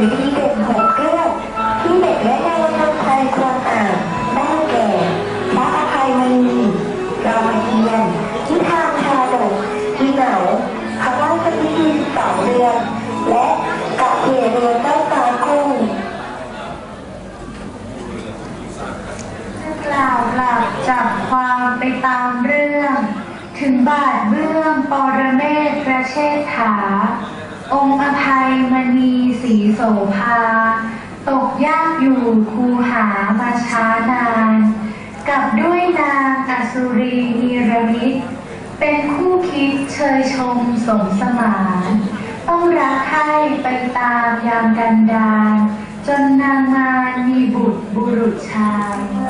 พี่เด็หกเกลือที่เด็และเยาวชนไทยควรอ่านได้แก่พระอภัยมีรามเกียรตินิทานชาดกมีเหนาพระราชพิธีสองเดือนและกะเทเรือเจ้ตากุ้กล่าวหลักจับความไปตามเรื่อง ถึงบาทเบื้องปรเมศประเชษฐา องค์อภัยมณีสีโสภา ตกยากอยู่คูหามาช้านาน กับด้วยนางอสุรีนิรมิต เป็นคู่คิดเชยชมสมสมาน ต้องรักใครไปตามยามกันดารจนนางมารมีบุตรบุรุษชาย